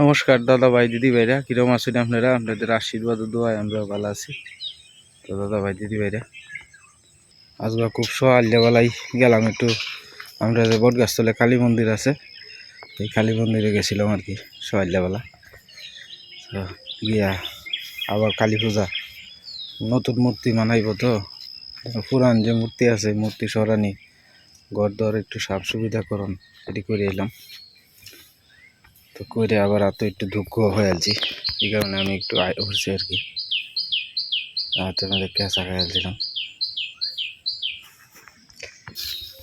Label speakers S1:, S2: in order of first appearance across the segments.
S1: নমস্কার দাদা ভাই দিদি ভাইরা কিরম আছেন আপনারা? আপনাদের আশীর্বাদ দোয়ায় আমরা ভালো আছি। তো দাদা ভাই দিদি ভাইরা আজকে খুব সকালবেলায় গেলাম একটু। আমরা যে বটগাছতলে কালী মন্দির আছে, এই কালী মন্দিরে গেছিলাম আর কি সকালবেলা। তো গিয়া আবার কালী পূজা। নতুন মূর্তি মানাইব তো। পুরান যে মূর্তি আছে, মূর্তি সরানি ঘর দর একটু সাফ সুবিধা করুন, এটি করে এলাম। তো করে আবার এত একটু দুঃখ হয়ে আলছি এই কারণে আমি একটু আয় উঠছি আর কি। হাতে মধ্যে কেঁচা খাই আলছিলাম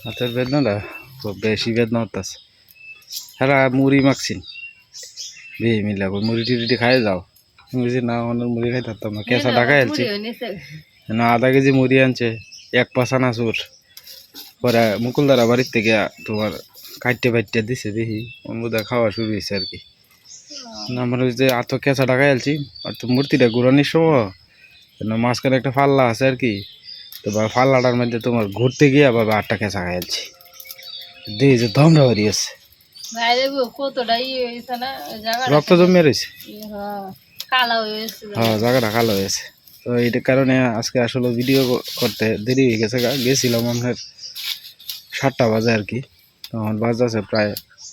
S1: হাতের বেদনাটা খুব বেশি বেদনা হতাছে হ্যাঁ মুড়ি মাখছি। বিয়ে মিলা করে মুড়ি টুড়ি খাই যাও। বলছি না অন্য মুড়ি খাই থাকতাম না। কেঁচা ঢাকাই আলছি না আধা কেজি মুড়ি আনছে। এক পাশা নাচুর। পরে মুকুলদারা বাড়ির থেকে তোমার কাটতে বাইটে দিছে দেখি। বোধ খাওয়া শুরু হয়েছে আর কি। না আমার ওই যে আত কেঁচা টাকা আলছি আর তো মূর্তিটা ঘুরানোর সময় মাঝখানে একটা ফাল্লা আছে আর কি। তো বা ফাল্লাটার মধ্যে তোমার ঘুরতে গিয়ে আবার আটটা কেঁচা খাইছি দেখি যে দমটা বেরিয়েছে
S2: বাইরে কতটা ইয়ে
S1: রক্ত জমে রয়েছে?
S2: হ্যাঁ, কালো
S1: হ্যাঁ জায়গাটা কালো হয়েছে তো এইটার কারণে আজকে আসলে ভিডিও করতে দেরি হয়ে গেছে। গেছিলাম আপনার সাতটা বাজে আর কি। তখন বাজাছে প্রায়।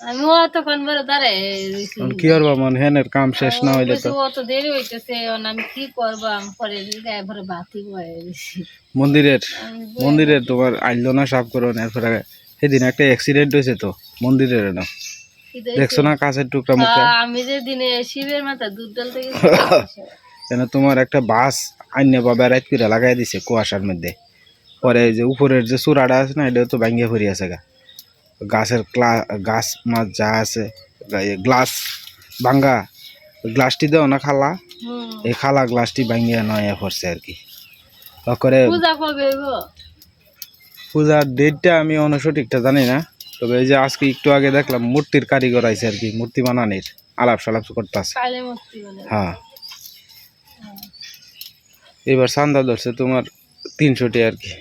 S2: আমি অতক্ষণ রয়েছি
S1: এখন কি করব মন হেনের কাম শেষ না হইলে তো।
S2: অত দেরি হইতেছে আমি কি করব? আমি পরে গায়ে বাতি
S1: মন্দিরের মন্দিরের তোমার আইলো না সাফ করো না এরপরে সেদিন একটা অ্যাক্সিডেন্ট হয়েছে তো মন্দিরের না। দেখছ না কাছের টুকরা মুখে
S2: আমি যে দিনে শিবের মাথা দুধ ডালতে গেছি
S1: কেন তোমার একটা বাস আইনে বা বেড়াইত করে লাগাই দিছে কুয়াশার মধ্যে। পরে যে উপরের যে চূড়াটা আছে না এটা তো ভাঙ্গিয়া ফরি গা। গাছের ক্লা গাছ মাছ যা আছে গ্লাস ভাঙ্গা গ্লাসটি দেও না খালা? এই খালা গ্লাসটি ভাঙ্গিয়া নয় পড়ছে আর কি। করে পূজার ডেটটা আমি অন্য সঠিকটা জানি না তবে এই যে আজকে একটু আগে দেখলাম মূর্তির কারিগর আইছে আর কি মূর্তি বানানির আলাপ সালাপ
S2: মুক্তি বলে
S1: হ্যাঁ। এবার চান্দা ধরছে তোমার তিনশোটি আর কি।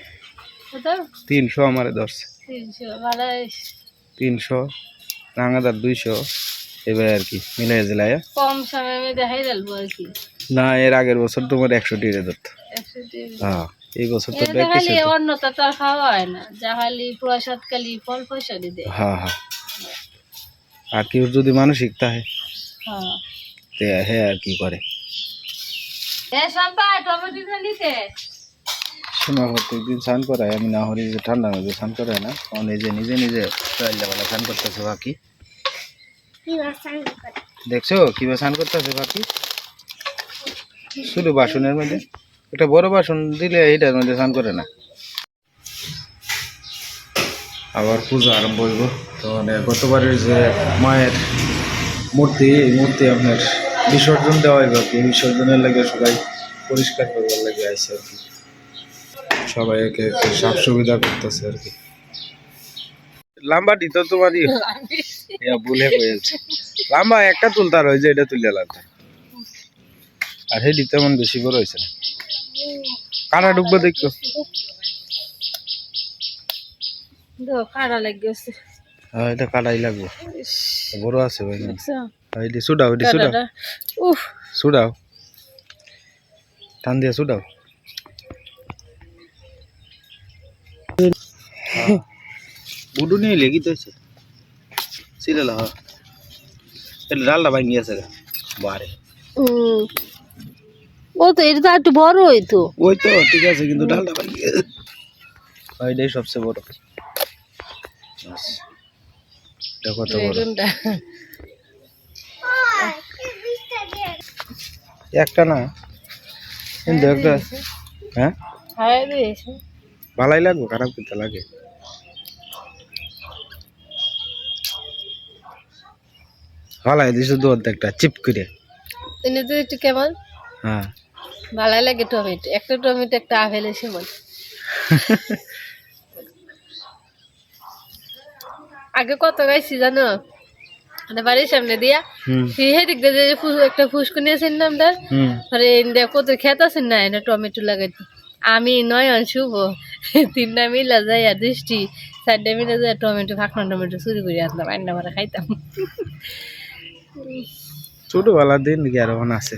S1: তিনশো আমারে ধরছে।
S2: তিনশো ভালো
S1: তিনশো রাঙাদার দুইশো এবার আর কি মিলাই জেলায়
S2: কম সময় মধ্যে দেখাই ডালবো আর কি।
S1: না এর আগের বছর তোমার একশো টিরে ধরতো হ্যাঁ এই বছর তো
S2: এটা খালি
S1: কিছু।
S2: অন্যটা তো আর খাওয়া হয় না। যা খালি প্রসাদ খালি ফল পয়সা দিতে।
S1: হ্যাঁ হ্যাঁ। আর কেউ যদি মানসিক তাহে
S2: হ্যাঁ।
S1: হ্যাঁ আর কি করে।
S2: এ সম্পা টমেটো নিতে?
S1: সীমা প্রত্যেকদিন স্নান করায় আমি না হলে যে ঠান্ডা মধ্যে স্নান করায় না। ও নিজে নিজে নিজে রাইলাবেলা স্নান করতেছে বাকি। দেখছ? কীভাবে স্নান করতেছে বাকি? শুধু বাসনের মধ্যে। একটা বড় বাসন দিলে এইটার মধ্যে স্নান করে না। আবার পূজা আরম্ভ হইব। তো মানে গতবারের যে মায়ের মূর্তি এই মূর্তি আপনার বিসর্জন দেওয়া হইব আর কি। বিসর্জনের লাগে সবাই পরিষ্কার করবার লাগে আইসে আর কি। সবাই একে সাফ সুবিধা করতেছে আর কি। লাম্বাটি তো তোমারই। ইয়া ভুলে হয়েছে। লাম্বা একটা তুলতার হয়েছে এটা তুলে লাগবে। আর হেডি তেমন বেশি বড় হয়েছে না। কাটা ঢুকবো দেখো।
S2: দো কাড়া
S1: হ্যাঁ এটা কাটাই লাগবে। বড় আছে ভাই হ্যাঁ, এটি সুডাও এটি সুডাও।
S2: উফ।
S1: সুডাও। টান দিয়ে সুডাও। বুডু নিয়ে লেগি তো সিলেলা হ্যাঁ এটা ডালটা ভাঙি আছে বারে।
S2: ও। তো এটা তো একটু বড় হইতো
S1: ওই তো ঠিক আছে কিন্তু ডালটা ভাঙি গেছে ওইটাই সবচেয়ে বড়। এটা কত বড়? একটা না? কিন্তু একটা। হ্যাঁ? ভালাই লাগবে খারাপ করতে লাগে। ভালাই দিছো দু অর্ধেকটা চিপ করে।
S2: এনে তো একটু কেমন?
S1: হ্যাঁ।
S2: ভালো লাগে টমেটো একটা টমেটো একটা আপেলের সমান আগে কত গাইছি জানো? মানে বাড়ির সামনে দিয়া
S1: হুম।
S2: সেদিক দিয়ে যে একটা ফুসকুনি আছে নামটা
S1: হুম।
S2: আরে ইন্ডিয়া কত খেত আছে না এটা টমেটো লাগাইতে? আমি নয়ন শুভ। তিনটা মিলা যাই আর দৃষ্টি। চারটা মিলা যায় টমেটো ফাঁকনা টমেটো চুরি করে আসলাম আন্না মারা খাইতাম।
S1: ছোটবেলার দিন এখন আছে?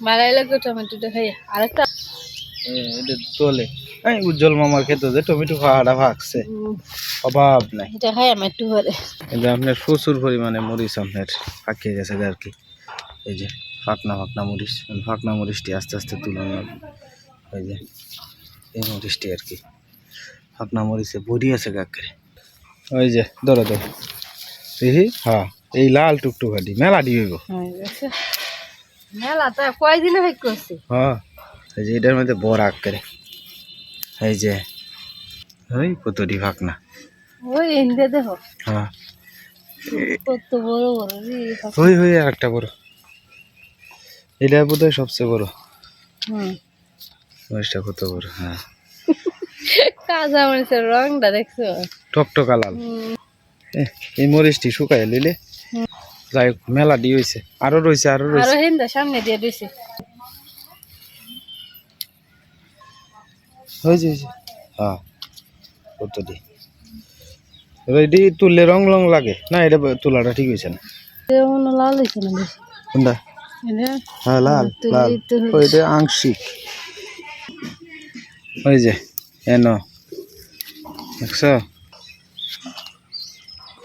S2: মারাই লাগবে টমেটোটা খাই আরেকটা।
S1: এটা তোলে। এই উজ্জ্বল মামার খেতে যে টমেটো খাওয়াটা ভাগছে। অভাব নাই।
S2: এটা খাই আমি একটু পরে
S1: এই আপনার প্রচুর পরিমাণে মরিচ আপনার গেছে আর কি। এই যে ফাঁকনা ফাঁকনা মরিচ ফাঁকনা মরিচটি আস্তে আস্তে এই যে এই মরিচটি আর কি। ফাঁকনা মরিচে বড়ি আছে কাকের ওই যে ধরো ধরো। দেখি হ্যাঁ। এই লাল টুকটুক টুকটুকাটি মেলা দিবিব
S2: হয়ে গেছে মেলা তা কয়দিনে ভাই করছি?
S1: হ্যাঁ এই যে এটার মধ্যে বড় আকারে। এই যে ওই কতটি ফাঁকনা
S2: ওই এনদে দেখো।
S1: হ্যাঁ।
S2: কত বড় বড়
S1: ওই ওই আর একটা বড়। এটা বোধ হয় সবচেয়ে বড়।
S2: হুম।
S1: মরিচটা কত বড় হ্যাঁ।
S2: কাঁচা মরিচের রংটা দেখছ?
S1: টকটকা লাল। এই মরিচটি শুকাই লিলে। যাই হোক, মেলা দি হয়েছে আরও রয়েছে আরও
S2: আরও
S1: রয়েছে
S2: হিন্দা সামনে দিয়ে দিছে।
S1: হয়েছে হয়েছে হ্যাঁ এটি তুললে রং রং লাগে। না এটা তোলাটা ঠিক হয়েছে না।
S2: লাল হয়েছে না
S1: কোনটা? হ্যাঁ লাল লাল। ওইটা আংশিক। ওই যে এন দেখছ?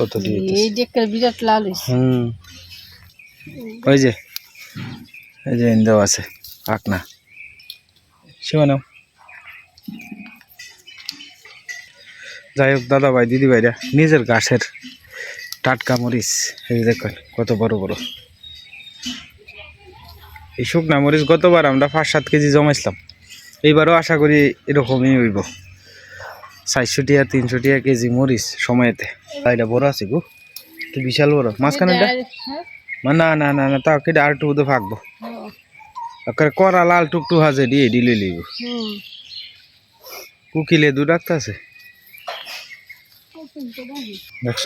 S1: হইতেছে
S2: এই যে বিরাট লাল
S1: হুম। ওই যে এই যে ইন্দাও আছে সীমানাও যাই হোক দাদা ভাই দিদি ভাইরা নিজের গাছের টাটকা মরিচ এই দেখেন কত বড় বড়। এই শুকনা মরিচ গতবার আমরা পাঁচ সাত কেজি জমাইছিলাম। এইবারও আশা করি এরকমই হইব। চারশো টিয়া তিনশো টিয়া কেজি মরিচ সময়তে। তাইটা বড় আছে গো। তো বিশাল বড় মাঝখানেটা
S2: হ্যাঁ
S1: মা, না না না না তাও কেটে আর একটু তো ফাঁকবো করা লাল টুকটু হাজে দিয়ে দিলে লিব কুকিলে দু ডাক্তার আছে? দেখছ?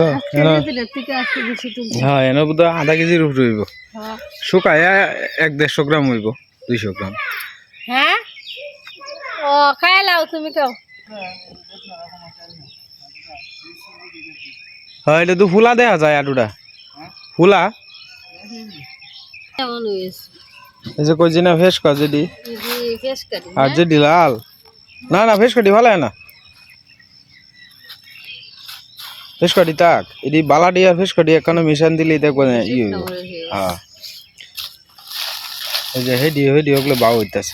S1: আধা কেজির উপরে শুকায় এক দেড়শো গ্রাম হইব, দুইশো গ্রাম
S2: হ্যাঁ ও খাই লাও তুমি খাও
S1: হ্যাঁ এটা তো ফুলা দেখা যায় আটুটা ফুলা? এই যে কই না ফেস আর যেটি লাল। না না ফেস কাটি ভালো না। ফেস কাটি তাক। এটি বালাডি আর ফেস কাটি এখানে মিশান দিলে দেখব না ই হ্যাঁ এই যে হেডি হেডি ওগুলো বাউ হইতেছে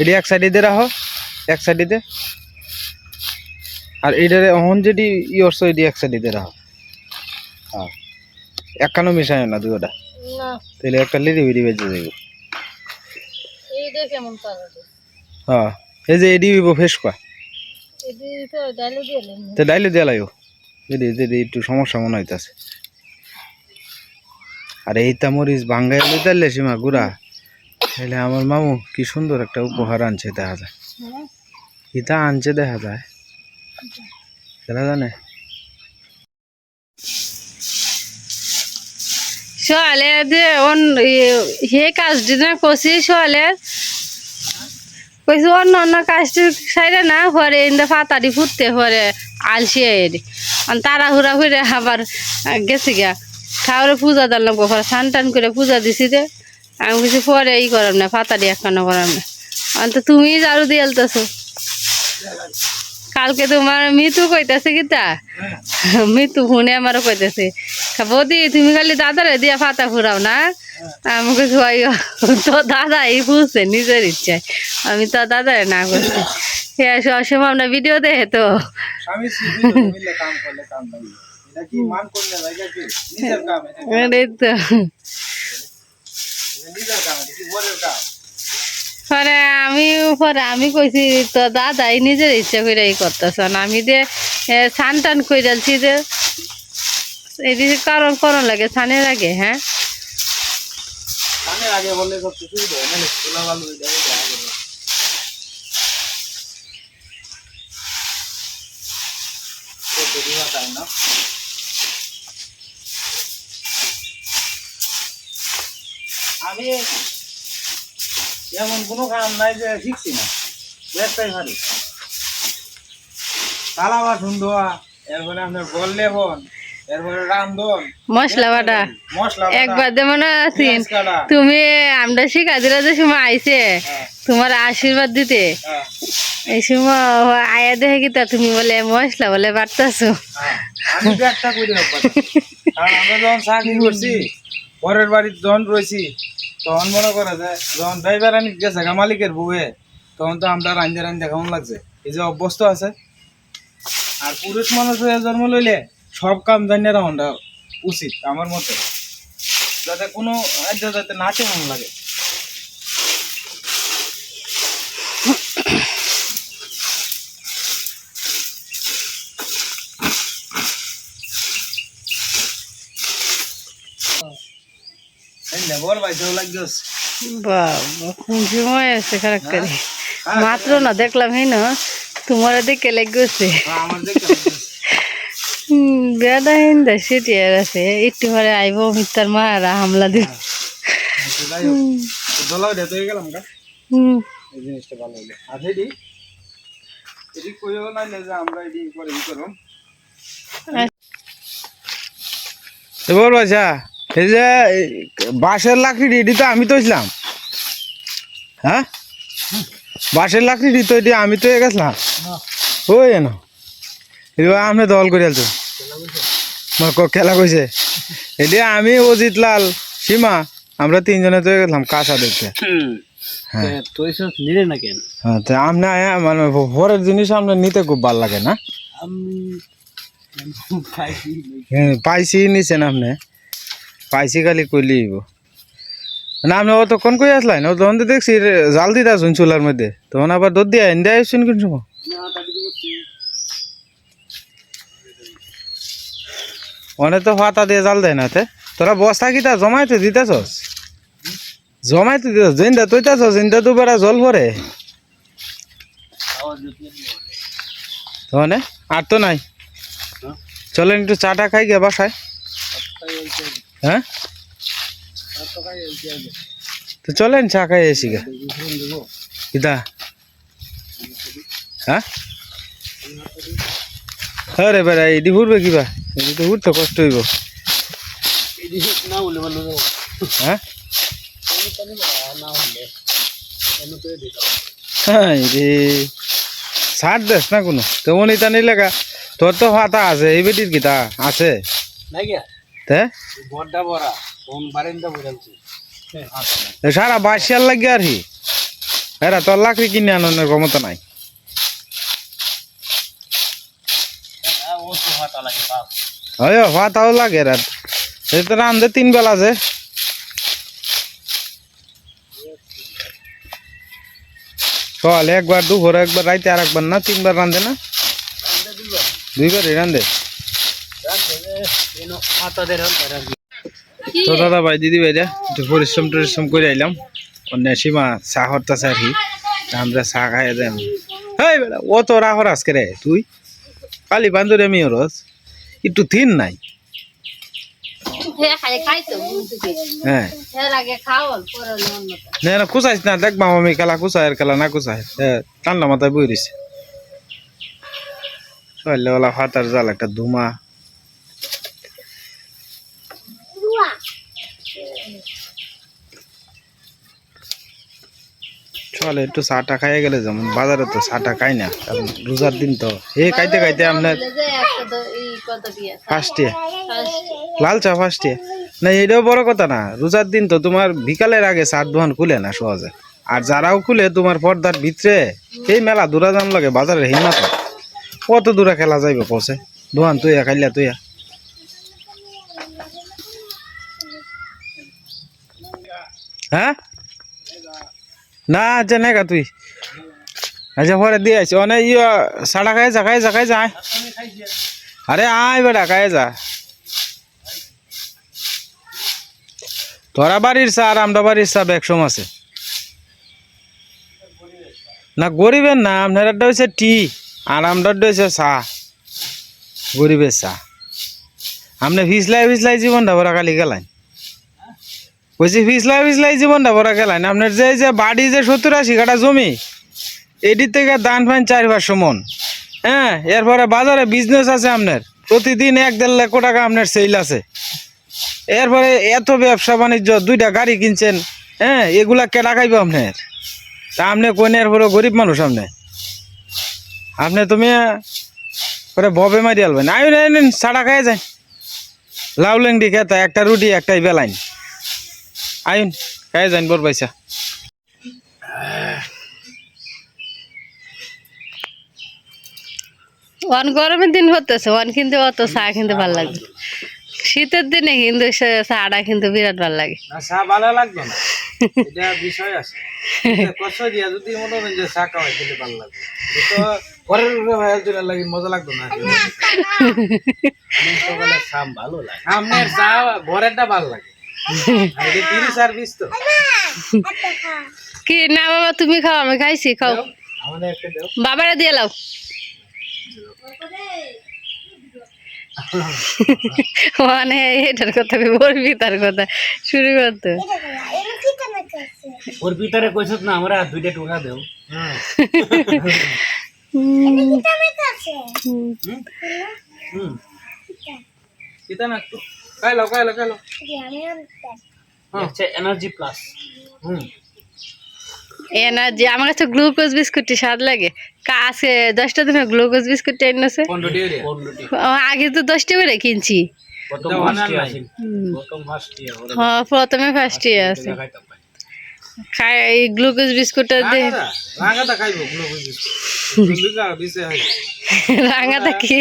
S1: এটি এক সাইডে দিয়ে রাখো এক সাইডে আর এটারে অহন যেটি ই অর্থ এটি এক সাইডে রাখো হ্যাঁ। একানো মিশায় না দুটা
S2: না।
S1: তাহলে একটা লিডি বিডি বেজে যাইব।
S2: এইটা
S1: হ্যাঁ এই যে এডি হইব ফেস কয়া
S2: এটি তো
S1: ডাইলে দিয়ে লাইও। যদি যদি একটু সমস্যা মনে হইতাছে। আর এই মরিচ ভাঙ্গাই লইতালে সীমা গুড়া। তাহলে আমার মামু কি সুন্দর একটা উপহার আনছে দেখা যায়।
S2: হ্যাঁ।
S1: ইটা আনছে দেখা যায়। কেনা জানে?
S2: সোয়ালে যে অন হে কাজটি না করছি সোয়ালে কইছি অন্য অন্য কাজটি সাইডে না পরে ইন্দা ফাতারি ফুটতে পরে আলসি এর তাড়াহুড়া করে আবার গেছি গা ঠাউরে পূজা দিলাম পরে স্নান টান করে পূজা দিছি যে, আমি কিছু পরে ই করাম না ফাতারি একখানা করাম না। অন্ত তুমি ঝাড়ু দিয়ে আলতেছো। কালকে তোমার মিতু কইতাছে কি তা মিতু ফোনে আমারও কইতেছে বৌদি তুমি খালি দাদারে দিয়া ফাতা ফুরাও না আমাকে কিছু তো দাদা এই বুঝছে নিজের ইচ্ছায় আমি তো দাদারে না করছি। সে সবসময় আমরা ভিডিও দেখে তো।
S1: নিজের কাম?
S2: পরে আমি পরে আমি কইছি, তো দাদাই নিজের ইচ্ছা করে এই করতেছ না। আমি যে ছান টান করে যে এদিকে কারণ করণ লাগে ছানের আগে হ্যাঁ?
S1: আমি এমন কোনো কাম নাই যে শিখছি না ব্যস্তাই ভারি থালা বাসন ধোয়া এরপরে আপনার বললে হন এরপরে রান্ধন
S2: মশলা বাটা। একবার যেমন আছেন তুমি আমরা শিখা যে সময় আইছে।
S1: হ্যাঁ,
S2: তোমার আশীর্বাদ দিতে।
S1: হ্যাঁ,
S2: এই সময় আয়া দেখে কি তা তুমি বলে মশলা বলে বাড়তাছো?
S1: হ্যাঁ। আমরা যখন চাকরি করছি পরের বাড়ির যখন রয়েছি তখন মনে করে যে, যখন ড্রাইভার আনি গেছে মালিকের বউয়ে, তখন তো আমরা রান্ধে রান্ধে কেমন লাগছে? এই যে অভ্যস্ত আছে। আর পুরুষ মানুষ হয়ে জন্ম লইলে সব কাম জানিয়ে রাখা উচিত, আমার মতে। যাতে কোনো যাতে নাচে মন লাগে এই নে, বল ভাই কেউ লাগছে
S2: বাবা কোন সময় আছে খারাপ করে? মাত্র না দেখলাম হেন তোমার দেখে লেগেছে। সেটি আর আছে। একটু পরে আইব মিত্তার মারা হামলা দিব।
S1: যাই হোক। দোলাও গেলাম গা।
S2: হুম।
S1: এই জিনিসটা ভালো হলো আর এডি এডি কইও না যে আমরা এডি করে ই করব এবার বাসা এই যে বাঁশের লাকড়ি এডি তো আমি তো হ্যাঁ? বাঁশের লাকড়ি তো এডি আমি তো গেছিলাম। ওই না। এবার আমি দল করে আলতো খেলা কইছে। এডি আমি অজিত লাল সীমা আমরা তিনজনে তো গেছিলাম কাঁচা দেখতে। হ্যাঁ।
S3: তো
S1: হ্যাঁ আপনি মানে জিনিস আপনার নিতে খুব ভালো লাগে না? হ্যাঁ পাইছি নিছেন আপনি পাইছি খালি কইলি হইব না আপনি অতক্ষণ কই আসলেন ও তখন তো দেখছি জাল দিতে আসুন চুলার মধ্যে। তখন আবার দুধ দিয়ে এনে আসছেন কোন সময়? অনেক তো হাতা দিয়ে জাল দেয় না তে। তোরা বস্তা কিতা জমাইতে দিতেছস? জমাইতে দিতেছ জিন্দা তৈতাছস? জিন্দা তো বেড়া জল ভরে। তখন আর তো নাই। চলেন একটু চাটা খাই গে বাসায়। হ্যাঁ? তো চলেন, চা খাই এসি গে। কিতা হ্যাঁ? হ্যাঁ রে বেড়া এডি ঘুরবে কিবা? এডি তো ঘুরতে কষ্ট হইব। হ্যাঁ?
S3: তো
S1: হ্যাঁ রে। ছাড় দেস না কোনো? তেমন ইতা নিলে গা, তোর তো হাতা আছে, এই বেটির কিতা আছে?
S3: নাই
S1: সারা বাসিয়ার লাগে আর কি এরা তোর লাকড়ি কিনে আনানোর ক্ষমতা নাই।
S3: লাগে
S1: হয় হাতাও লাগে রাত তো রান্ধে তিন বেলা আছে সকালে একবার দুপুরে একবার রাইতে আর একবার না তিনবার রান্ধে না? দুইবারই রান্ধে? তো দাদা ভাই দিদি ভাইরা একটু পরিশ্রম টরিশ্রম করে আইলাম। অন্য সীমা চা হরতাছে আর কি। আমরা চা খাই দেন। হেই বেটা ও তো রাহর আজকে রে তুই? কালি বান্ধরে আমি হরস একটু থিন নাই। হ্যাঁ। না না না দেখবাম আমি খেলা কুচায়ের খেলা না কুচায় হ্যাঁ ঠান্ডা মাথায় বই রয়েছে সকালবেলা ফাটার জাল একটা ধুমা। চলে একটু চাটা খাইয়ে গেলে যেমন বাজারে তো চাটা খাই না কারণ রোজার দিন তো। এই খাইতে খাইতে আপনার
S2: তো
S1: ফার্স্টে লাল চা ফার্স্টে না এটাও বড় কথা না রোজার দিন তো তোমার বিকালের আগে চার দোকান খুলে না সহজে। আর যারাও খুলে তোমার পর্দার ভিতরে এই মেলা দূরা দাম লাগে বাজারের হিমাত কত দূরা খেলা যাইবে পৌঁছে? দোকান তুইয়া খাইলা তুইয়া। হ্যাঁ? না আচ্ছা নেগা তুই। আচ্ছা পরে দিয়ে আছি অনেক ইয়ে সাড়া খাই যা খাই যা খাই যা। আরে, আয় বেটা, খাই যা। তোরা বাড়ির চা আর আমরা বাড়ির চা একসম আছে। না, গরিবের না, আপনার একটা হচ্ছে টি, আর আমরা হচ্ছে চা। গরিবের চা। আপনি ফিসলাই ফিসলাই জীবনটা ভরা খালি গেলেন। বলছি ফিসলাই ফিসলাই জীবনটা ভরা গেলেন আপনার যে যে বাড়ি যে সত্তর আশি কাটা জমি এটির থেকে দান ফান চার পাঁচশো মন। হ্যাঁ এরপরে বাজারে বিজনেস আছে আপনার। প্রতিদিন এক দেড় লক্ষ টাকা আপনার সেল আছে। এরপরে এত ব্যবসা বাণিজ্য, দুইটা গাড়ি কিনছেন হ্যাঁ এগুলা কে লাগাইব আপনার? তা আপনি কোন এরপরে গরিব মানুষ আপনি? আপনি তুমি পরে ববে মারি আলবেন। আইন সাড়া খাই যায় লাউ লেংডি খেতা, একটা রুটি, একটাই বেলাইন। আইন যান বর পয়সা
S2: ওয়ান গরমের দিন হতেছে ওয়ান কিন্তু অত চা কিন্তু ভালো লাগে শীতের দিনে কিন্তু চাটা কিন্তু বিরাট ভালো লাগে।
S1: না চা ভালো লাগবে না। এটা বিষয় আছে। কষ্ট দিয়া যদি মনে করেন যে চা খাওয়াই খেলে ভালো লাগবে। তো ঘরের উপরে ভাই একজনের লাগে মজা লাগবে না
S3: সকালে ভালো লাগে।
S1: আপনার চা ঘরেরটা ভালো লাগে।
S2: কি না বাবা তুমি খাও আমি খাইছি খাও।
S3: আমাদের একটা দেও।
S2: বাবারা দিয়ে লাও। মানে এটার কথা বলবি তার কথা শুরু করতো।
S3: ওর কইছত না আমরা দুইটা টুকা দেও। হুম।
S1: কিতা না একটু খাইলো খাইলো খাইলো
S3: হচ্ছে এনার্জি প্লাস হুম।
S2: এনার্জি আমার কাছে গ্লুকোজ বিস্কুটটি স্বাদ লাগে। কা- আজকে দশটা দিনে গ্লুকোজ বিস্কুটটি এনেছে। আগে তো দশটা করে কিনছি। হ্যাঁ প্রথমে ফার্স্ট ইয়ার আছে। খাই এই গ্লুকোজ বিস্কুটটা দিয়ে
S1: রাঙাটা রাঙাটা খাইবো গ্লুকোজ বিস্কুট দুইটা বিছে হয়।
S2: রাঙাটা কি?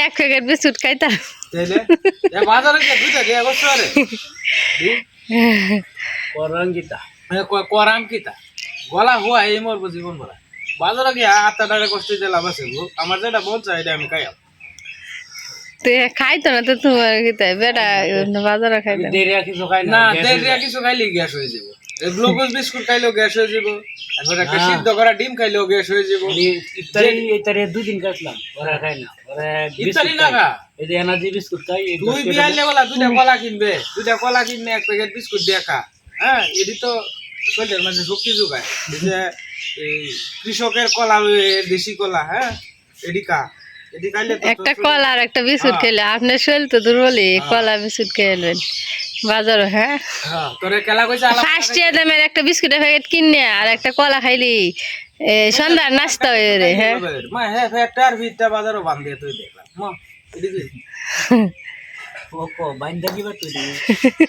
S2: এক প্যাকেট বিস্কুট খাইতাম।
S1: তাইলে? এ বাজারে দুইটা দিয়া মানে গলা হুয়া এই মোর জীবন বলা বাজারে গিয়া আটটা টাকা কষ্ট দিয়ে লাভ আছে গো। আমার যেটা বলছে এটা আমি
S2: তো খাইতো না তো তোমার বেটা বাজারে
S3: আর কিছু খাই
S1: না কিছু খাইলে গ্যাস হয়ে যাব। গ্লুকোজ বিস্কুট খাইলেও গ্যাস হয়ে যাব তারপর একটা সিদ্ধ করা ডিম খাইলেও গ্যাস হয়ে যাব।
S3: ইফতারি ইফতারি দুই দিন কাটলাম ওরা খাই না। ওরা
S1: ইফতারি না খা
S3: এই যে এনার্জি বিস্কুট খাই
S1: দুই বিয়ার দুইটা কলা কিনবে। দুইটা কলা কিনবে এক প্যাকেট বিস্কুট দিয়ে খা। হ্যাঁ এটি তো শরীরের মাঝে শক্তি যোগায়। এই যে এই কৃষকের কলা দেশি কলা হ্যাঁ এটি খা। এটি খাইলে
S2: একটা কলা আর একটা বিস্কুট
S1: হ্যাঁ।
S2: খেলে আপনার শরীর তো দুর্বলই কলা বিস্কুট খেলবেন বাজারে হ্যাঁ?
S1: হ্যাঁ তোরে কেলা কইছে
S2: ফার্স্ট ইয়ার দামের একটা বিস্কুটের প্যাকেট কিনে আর একটা কলা খাইলি। এ, সন্ধ্যার নাস্তা হয়ে রে হ্যাঁ?
S1: মা হ্যাঁ ফ্যাক্টর ভিতটা বাজারও বান্ধে তুই দেখলাম মা এদিকে
S3: ও কো বাইন্দা দিবা তুই দিবি।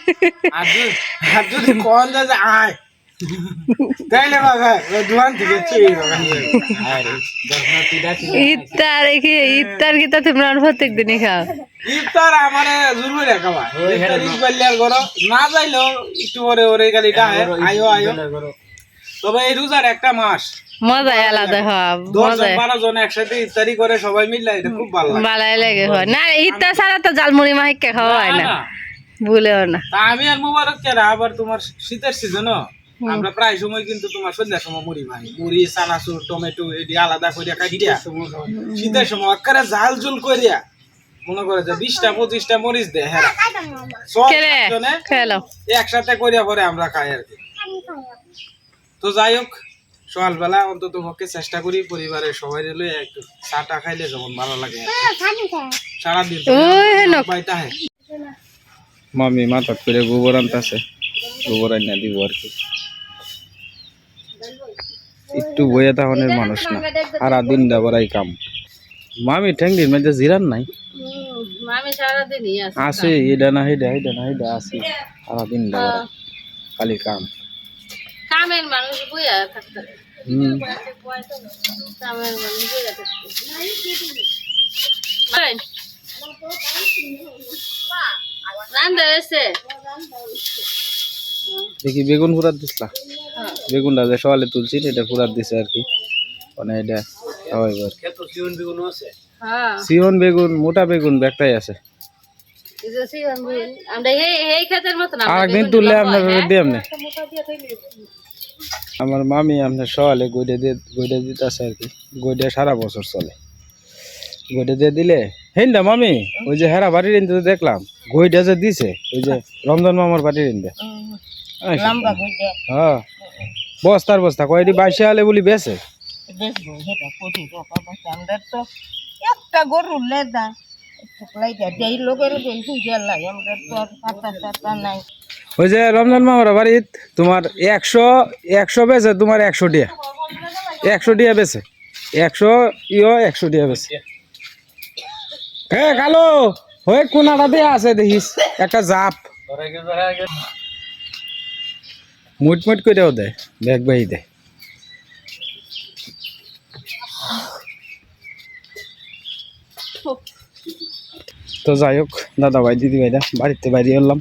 S1: আর যদি আর যদি কোন যায় আয়।
S2: ইত্তার কি কি তা তোমরা প্রত্যেক দিনই খাও?
S1: ইফতার আমারে জরুরি রাখা ভাই
S3: হ্যাঁ,
S1: ইফতার না একটু পরে ওরে গালি ডাহে আয়ো আয়ো। তবে এই রোজার একটা মাস।
S2: মজাই আলাদা মজাই।
S1: বারো জন একসাথে ইফতারি করে সবাই মিললে এটা খুব ভালো লাগে।
S2: ভালাই লাগে হয়। না ছাড়া তো জালমুড়ি মাহিকা খাওয়া হয় না।
S1: না,
S2: ভুলেও না।
S1: আমি আর মুবারক কেরা আবার তোমার শীতের সিজন আমরা প্রায় সময় কিন্তু তোমার সন্ধ্যার সময় মুড়ি ভাই মুড়ি চানাচুর টমেটো এটি আলাদা কাটিয়া শীতের সময় একেবারে জাল জুল করিয়া মনে করে যে বিশটা পঁচিশটা মরিচ দে হ্যাঁ। একসাথে করিয়া পরে আমরা খাই আর কি। তো যাই হোক সকালবেলা অন্তত পক্ষে চেষ্টা করি পরিবারের সবাই লই একটু চাটা খাইলে যেমন ভালো লাগে সারাদিন মামি মাথা করে গোবর আনতেছে গোবর আনিয়া দিব আর কি। একটু বইয়ে তাহনের মানুষ না। সারা দিন ডাবরাই কাম। মামি ঠ্যাংডির মধ্যে জিরান নাই?
S2: আছি।
S1: এটা না হেডা হেডা না হেডা আছে। সারা দিন ডাবরা খালি কাম।
S2: কামের মানুষ বইয়া থাকতে কামের মানুষ বইয়া থাকতে রান্দা হয়েছে?
S1: দেখি বেগুন ফুরাত দিসলা? বেগুনটা যে সকালে তুলছি এটা ফুরাত দিছে আর কি। মানে এটা
S3: আছে
S2: হ্যাঁ।
S1: সিহন বেগুন মোটা বেগুন একটাই আছে।
S2: এই যে সিজন বুইন আমরা
S1: আর তুললে আপনার দিয়ে আপনি মামি আপনার সকালে গইডে দিয়ে গইডে দিতেছে আর কি। গইডে সারা বছর চলে। গইডে দিয়ে দিলে? হেন্দা মামি ওই যে হেরা বাড়ির ইন্দে দেখলাম গইডে যে দিছে ওই যে রমজান মামার বাড়ির ইন্দে। হ্যাঁ। বস্তার বস্তা কয়টি বাইশে আলে বলি বেছে?
S4: একটা গরুর লেদা
S1: ওই যে রমজান মামার বাড়িত তোমার একশো একশো বেছে তোমার একশো টিয়া। একশো টিয়া বেছে। একশো ইও একশো টিয়া বেছে। হে কালো হয়ে কোনাটা দিয়ে আছে দেখিস, একটা জাপ। মুট মুট করেও ব্যাগ বাই দেয় তো যাই হোক, দাদা ভাই, দিদি ভাইরা, বাড়িতে বাইরে এলাম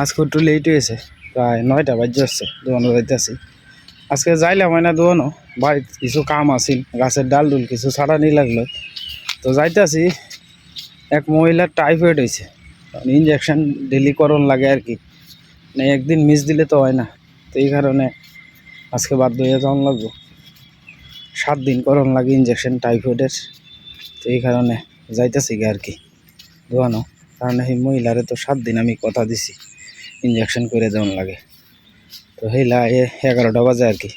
S1: আজকে একটু লেট হয়েছে, প্রায় নয়টা বাজে আসছে দোকানে যাইতেছি আজকে যাইলাম হয় না দোকানও বাড়িতে কিছু কাম আছিল, গাছের ডাল ডুল কিছু ছাড়ানি লাগল। তো যাইতেছি, এক মহিলার টাইফয়েড হয়েছে। ইঞ্জেকশন ডেলি করণ লাগে আর কি। মানে একদিন মিস দিলে তো হয় না। তো এই কারণে আজকে বাধ্য হয়ে যাওয়ান লাগবো। সাত দিন করণ লাগে ইঞ্জেকশন টাইফয়েডের। তো এই কারণে যাইতেছি গে আর কি। দোকানও কারণ এই মহিলারে তো সাত দিন আমি কথা দিছি ইঞ্জেকশন করে দেওয়ান লাগে। তো এ এগারোটা বাজে আর কি।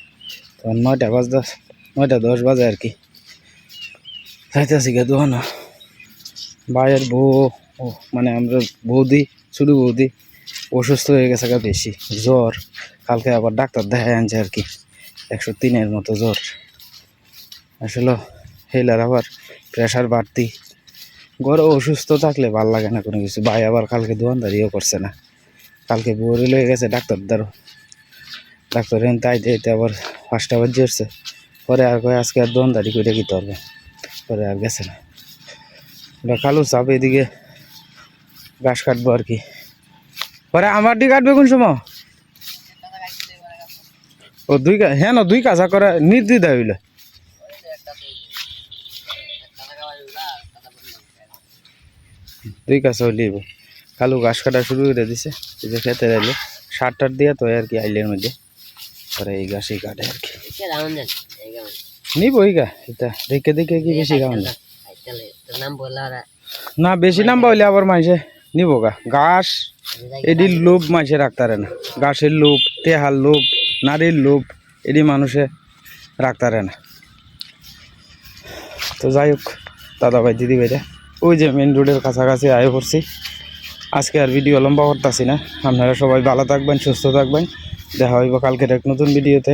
S1: তো নয়টা বাজ দশ নয়টা দশ বাজে আর কি। যাইতেছি গে দোকানও ভাইয়ের বউ মানে আমরা বৌদি, শুধু বৌদি, অসুস্থ হয়ে গেছে গা বেশি, জ্বর। কালকে আবার ডাক্তার দেখায় আনছে আর কি, একশো তিনের মতো জ্বর। আসলে হেলার আবার প্রেশার বাড়তি। গড়ে অসুস্থ থাকলে ভালো লাগে না কোনো কিছু। ভাই আবার কালকে দোকানদারিও করছে না। কালকে বউরে লয়ে গেছে, ডাক্তার দ্বারও ডাক্তার তাই দিতে আবার পাঁচটা বাজে পরে আর কয়, আজকে আর দোকানদারি করে কি করবে পরে আর গেছে না। ওটা কালো চাপ এদিকে ঘাস কাটবো আর কি। পরে আমার দিকে কাটবে কোন সময়? ও দুই হ্যাঁ না, দুই কাজা করে নির্দিদা হইলে। দুই কাছে হইলেই কালু ঘাস কাটা শুরু করে দিছে, এই যে খেতে এলো সার টার দিয়ে তো আর কি আইলের মধ্যে। পরে এই ঘাসই কাটে আর কি। নিব ওই গা এটা দেখে দেখে কি বেশি
S4: নাম বলা
S1: না বেশি নাম হইলে আবার মাইসে নিব গা। ঘাস এডি লোভ মাইসে রাখতারে না। ঘাসের লোভ তেহার লোভ নারীর লোভ এডি মানুষে রাখতারে না। তো যাই হোক দাদা ভাই দিদি ভাইরা ওই যে মেন রোডের কাছাকাছি আয় পড়ছি আজকে আর ভিডিও লম্বা করতেছি না। আপনারা সবাই ভালো থাকবেন সুস্থ থাকবেন। দেখা হইব কালকের এক নতুন ভিডিওতে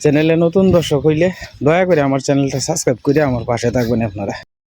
S1: চ্যানেলে নতুন দর্শক হইলে দয়া করে আমার চ্যানেলটা সাবস্ক্রাইব করে আমার পাশে থাকবেন আপনারা।